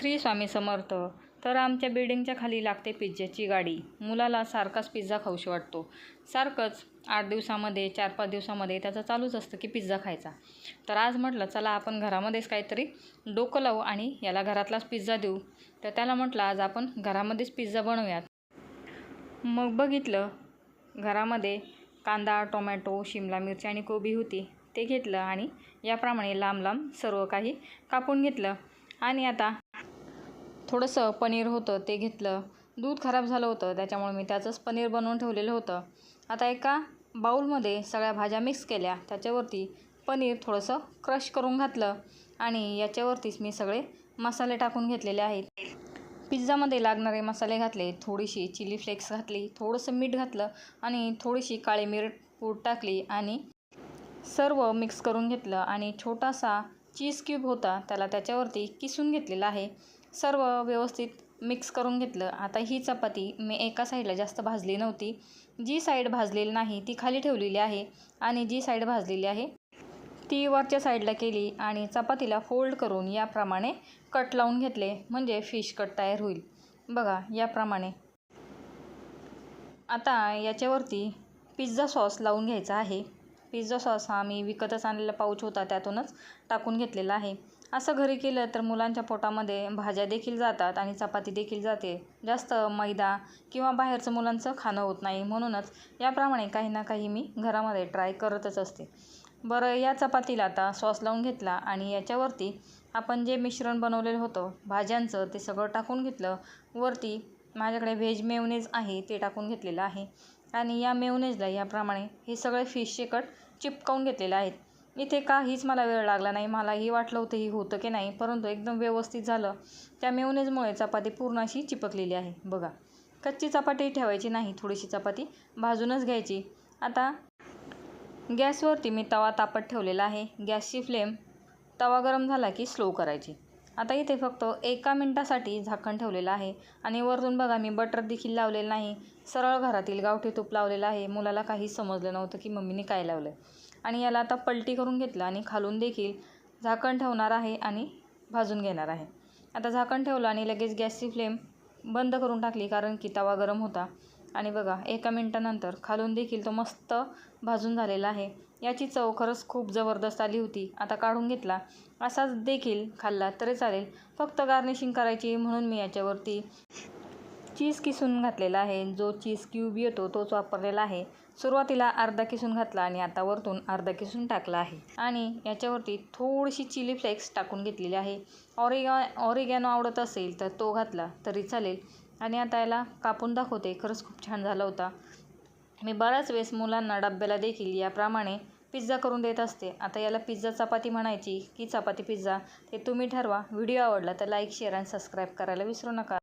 श्री स्वामी समर्थ. तर आमच्या बिल्डिंगच्या खाली लागते पिझ्झाची गाडी. मुलाला सारखाच पिझ्झा खाऊशी वाटतो. सारखंच आठ दिवसामध्ये चार पाच दिवसामध्ये त्याचं चालूच असतं की पिझ्झा खायचा. तर आज म्हटलं चला आपण घरामध्येच काहीतरी डोकं लावू आणि याला घरातलाच पिझ्झा देऊ. तर त्याला म्हटलं आज आपण घरामध्येच पिझ्झा बनवूयात. मग बघितलं घरामध्ये कांदा टोमॅटो शिमला मिरची आणि कोबी होती. ते घेतलं आणि याप्रमाणे लांब लांब सर्व काही कापून घेतलं. आणि आता थोडंसं पनीर होतं ते घेतलं. दूध खराब झालं होतं त्याच्यामुळे मी त्याचंच पनीर बनवून ठेवलेलं होतं. आता एका बाऊलमध्ये सगळ्या भाज्या मिक्स केल्या त्याच्यावरती पनीर थोडंसं क्रश करून घातलं आणि याच्यावरतीच मी सगळे मसाले टाकून घेतलेले आहेत. पिझ्झामध्ये लागणारे मसाले घातले थोडीशी चिली फ्लेक्स घातली थोडंसं मीठ घातलं आणि थोडीशी काळी मिरट पूड टाकली आणि सर्व मिक्स करून घेतलं आणि छोटासा चीज क्यूब होता त्याला त्याच्यावरती किसून घेतलेला आहे. सर्व व्यवस्थित मिक्स करून घेतलं. आता ही चपाती मी एका साईडला जास्त भाजली नव्हती. जी साईड भाजलेली नाही ती खाली ठेवलेली आहे आणि जी साईड भाजलेली आहे ती वरच्या साईडला केली आणि चपातीला फोल्ड करून याप्रमाणे कट लावून घेतले. म्हणजे फिश कट तयार होईल. बघा याप्रमाणे. आता याच्यावरती पिझ्झा सॉस लावून घ्यायचा आहे. पिझ्झा सॉस हा मी विकतच आणलेला पाऊच होता त्यातूनच टाकून घेतलेला आहे. असं घरी केलं तर मुलांच्या पोटामध्ये भाज्या देखील जातात आणि चपाती देखील जाते. जास्त मैदा किंवा बाहेरचं मुलांचं खाणं होत नाही म्हणूनच याप्रमाणे काही ना काही मी घरामध्ये ट्राय करतच असते. बरं या चपातीला आता सॉस लावून घेतला आणि याच्यावरती आपण जे मिश्रण बनवलेलं होतं भाज्यांचं ते सगळं टाकून घेतलं. वरती माझ्याकडे व्हेज मेवनेज आहे ते टाकून घेतलेलं आहे. आणि या मेवनेजला याप्रमाणे हे सगळे फिशचे कट चिपकावून घेतलेले आहेत. इथे काहीच मला वेळ लागला नाही. मलाही वाटलं होतं ही होतं की नाही परंतु एकदम व्यवस्थित झालं. त्या मेवनेजमुळे चपाती पूर्ण अशी चिपकलेली आहे. बघा कच्ची चपाती ठेवायची नाही थोडीशी चपाती भाजूनच घ्यायची. आता गॅसवरती मी तवा तापत ठेवलेला आहे. गॅसची फ्लेम तवा गरम झाला की स्लो करायची. आता इथे फक्त एका मिनटासाठी झाकण ठेवलेलं आहे. आणि वरतून बघा मी बटर देखील लावलेलं नाही. सरळ घरातील गावठी तूप लावलेलं आहे. मुलाला काहीच समजलं नव्हतं की मम्मीने काय लावलं आहे आणि याला आता पलटी करून घेतलं आणि खालून देखील झाकण ठेवणार आहे आणि भाजून घेणार आहे. आता झाकण ठेवलं आणि लगेच गॅसची फ्लेम बंद करून टाकली कारण की तवा गरम होता. आणि बघा एका मिनटानंतर खालून देखील तो मस्त भाजून झालेला आहे. याची चव खरंच खूप जबरदस्त आली होती. आता काढून घेतला. असाच देखील खाल्ला तरी चालेल. फक्त गार्निशिंग करायची म्हणून मी याच्यावरती चीज किसून घातलेला आहे. जो चीज क्यूब येतो तोच वापरलेला आहे. सुरुवातीला अर्धा किसून घातला आणि आता वरतून अर्धा किसून टाकला आहे. आणि याच्यावरती थोडीशी चिली फ्लेक्स टाकून घेतलेली आहे. ऑरिगा ऑरिगॅनो आवडत असेल तर तो घातला तरी चालेल. आणि आता याला कापून दाखवते. खरंच खूप छान झाला होता. मी बऱ्याच वेळेस मुलांना डब्याला देखील याप्रमाणे पिझ्झा करून देत असते. आता याला पिझ्झा चपाती म्हणायची की चपाती पिझ्झा ते तुम्ही ठरवा. व्हिडिओ आवडला तर लाईक शेअर आणि सबस्क्राईब करायला विसरू नका.